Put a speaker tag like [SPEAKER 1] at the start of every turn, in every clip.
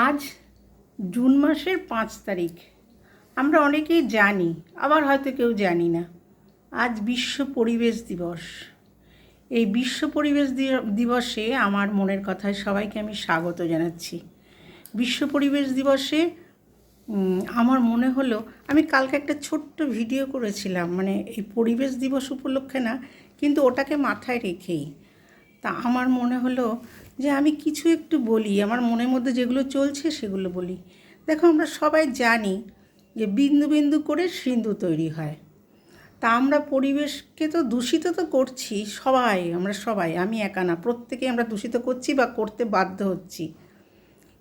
[SPEAKER 1] আজ জুন মাসের পাঁচ তারিখ। আমরা অনেকেই জানি, আবার হয়তো কেউ জানি না, আজ বিশ্ব পরিবেশ দিবস। এই বিশ্ব পরিবেশ দিবসে আমার মনের কথায় সবাইকে আমি স্বাগত জানাচ্ছি। বিশ্ব পরিবেশ দিবসে আমার মনে হলো, আমি কালকে একটা ছোট্ট ভিডিও করেছিলাম মানে এই পরিবেশ দিবস উপলক্ষে না, কিন্তু ওটাকে মাথায় রেখেই। তা আমার মনে হলো যে আমি কিছু একটু বলি, আমার মনের মধ্যে যেগুলো চলছে সেগুলো বলি। দেখো আমরা সবাই জানি যে বিন্দু বিন্দু করে সিন্ধু তৈরি হয়। তা আমরা পরিবেশকে তো দূষিত তো করছি সবাই, আমরা সবাই, আমি একা না প্রত্যেকে আমরা দূষিত করছি বা করতে বাধ্য হচ্ছি।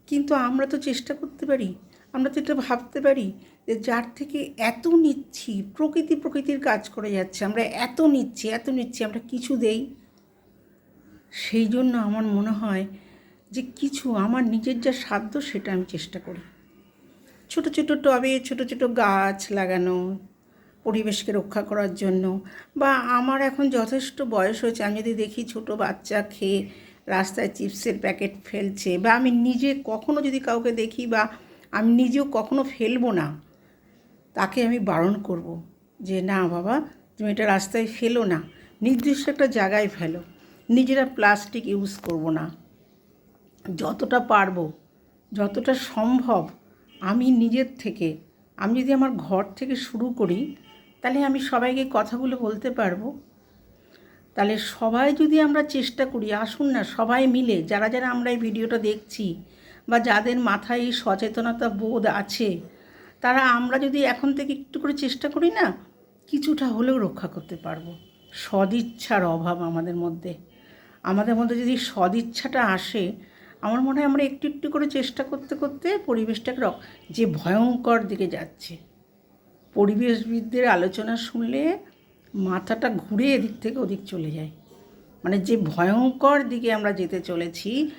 [SPEAKER 1] কিন্তু আমরা তো চেষ্টা করতে পারি, আমরা তো এটা ভাবতে পারি যে যার থেকে এত নিচ্ছি, প্রকৃতি প্রকৃতির কাজ করে যাচ্ছে, আমরা এত নিচ্ছি এত নিচ্ছি, আমরা কিছু দেই। সেই জন্য আমার মনে হয় যে কিছু আমার নিজের যা সাধ্য সেটা আমি চেষ্টা করি। ছোট ছোট টবে ছোট ছোট গাছ লাগানো, পরিবেশকে রক্ষা করার জন্য বা আমার এখন যথেষ্ট বয়স হয়েছে, আমি যদি দেখি ছোট বাচ্চা খেয়ে রাস্তায় চিপসের প্যাকেট ফেলছে বা আমি নিজে কখনো যদি কাউকে দেখি বা আমি নিজেও কখনো ফেলব না, তাকে আমি বারণ করব যে, না বাবা, তুমি এটা রাস্তায় ফেলো না, নির্দিষ্ট একটা জায়গায় ফেলো। নিজেরা প্লাস্টিক ইউজ করব না। যতটা পারব, যতটা সম্ভব আমি নিজের থেকে, আমি যদি আমার ঘর থেকে শুরু করি, তাহলে আমি সবাইকে কথাগুলো বলতে পারব। তাহলে সবাই যদি আমরা চেষ্টা করি, আসুন না, সবাই মিলে, যারা যারা আমরা এই ভিডিওটা দেখছি বা যাদের মাথায় এই সচেতনতা বোধ আছে, তারা আমরা যদি এখন থেকে একটু করে চেষ্টা করি না, কিছুটা হলেও রক্ষা করতে পারব। সদিচ্ছার অভাব আমাদের মধ্যে। আমাদের মধ্যে যদি সদিচ্ছাটা আসে, আমার মনে হয় আমরা একটু একটু করে চেষ্টা করতে করতে পরিবেশটাকে রক- যে ভয়ঙ্কর দিকে যাচ্ছে। পরিবেশবিদদের আলোচনা শুনলে মাথাটা ঘুরে এদিক থেকে ওদিক চলে যায়। মানে যে ভয়ঙ্কর দিকে আমরা যেতে চলেছি,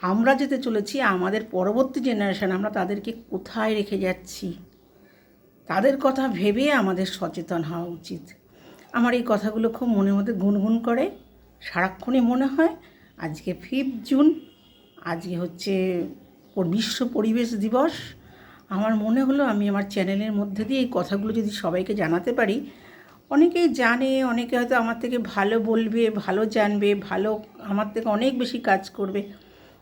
[SPEAKER 1] আমরা যেতে চলেছি, আমাদের পরবর্তী জেনারেশন আমরা তাদেরকে কোথায় রেখে যাচ্ছি? তাদের কথা ভেবে আমাদের সচেতন হওয়া উচিত। আমার এই কথাগুলো খুব মনের মধ্যে গুনগুন করে। সারাক্ষণই মনে হয় আজকে ফিফথ জুন, আজকে হচ্ছে বিশ্ব পরিবেশ দিবস। আমার মনে হলো আমি আমার চ্যানেলের মধ্যে দিয়ে এই কথাগুলো যদি সবাইকে জানাতে পারি, অনেকেই জানে, অনেকে হয়তো আমার থেকে ভালো বলবে, ভালো জানবে, ভালো আমার থেকে অনেক বেশি কাজ করবে।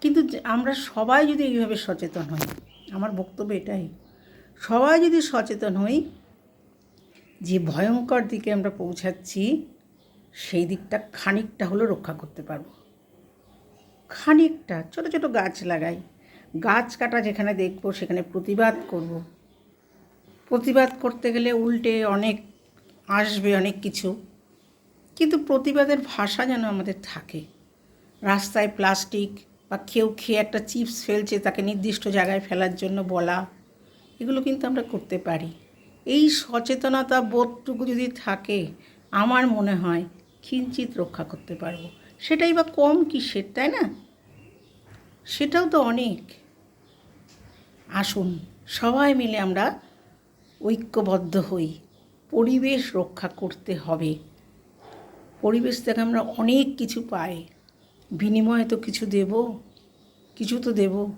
[SPEAKER 1] কিন্তু আমরা সবাই যদি এইভাবে সচেতন হই, আমার বক্তব্য এটাই, সবাই যদি সচেতন হই, যে ভয়ঙ্কর দিকে আমরা পৌঁছাচ্ছি সেই দিকটা খানিকটা হলেও রক্ষা করতে পারব। খানিকটা, ছোট ছোট গাছ লাগাই। গাছ কাটা যেখানে দেখব, সেখানে প্রতিবাদ করব। প্রতিবাদ করতে গেলে উল্টে অনেক আসবে অনেক কিছু। কিন্তু প্রতিবাদের ভাষা যেন আমাদের থাকে। রাস্তায় প্লাস্টিক বা কেউ খেয়ে একটা চিপস ফেলছে, তাকে নির্দিষ্ট জায়গায় ফেলার জন্য বলা, এগুলো কিন্তু আমরা করতে পারি। এই সচেতনতা বোধটুকু যদি থাকে, আমার মনে হয় কিঞ্চিত রক্ষা করতে পারব। সেটাই বা কম কিসের, তাই না? সেটাও তো অনেক। আসুন, সবাই মিলে আমরা ঐক্যবদ্ধ হই। পরিবেশ রক্ষা করতে হবে। পরিবেশ থেকে আমরা অনেক কিছু পাই। বিনিময়ে তো কিছু দেব, কিছু তো দেব।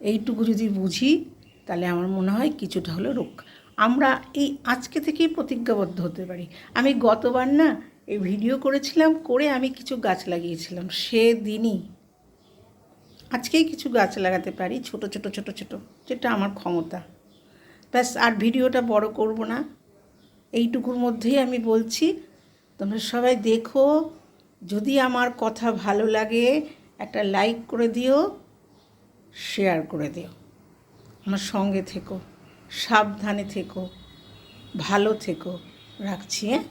[SPEAKER 1] এইটুকু যদি বুঝি, তাহলে আমার মনে হয় কিছুটা হলো রক্ষা। আমরা এই আজকে থেকেই প্রতিজ্ঞাবদ্ধ হতে পারি। আমি গতবার না এই ভিডিও করেছিলাম, করে আমি কিছু গাছ লাগিয়েছিলাম। সেদিনই, আজকেই কিছু গাছ লাগাতে পারি, ছোট ছোট ছোট ছোট, যেটা আমার ক্ষমতা। ব্যাস, আর ভিডিওটা বড় করব না। এইটুকুর মধ্যেই আমি বলছি, তোমরা সবাই দেখো, যদি আমার কথা ভালো লাগে, একটা লাইক করে দিও, শেয়ার করে দিও। আমার সঙ্গে থেকো, সাবধানে থেকো, ভালো থেকো। রাখছি হ্যাঁ?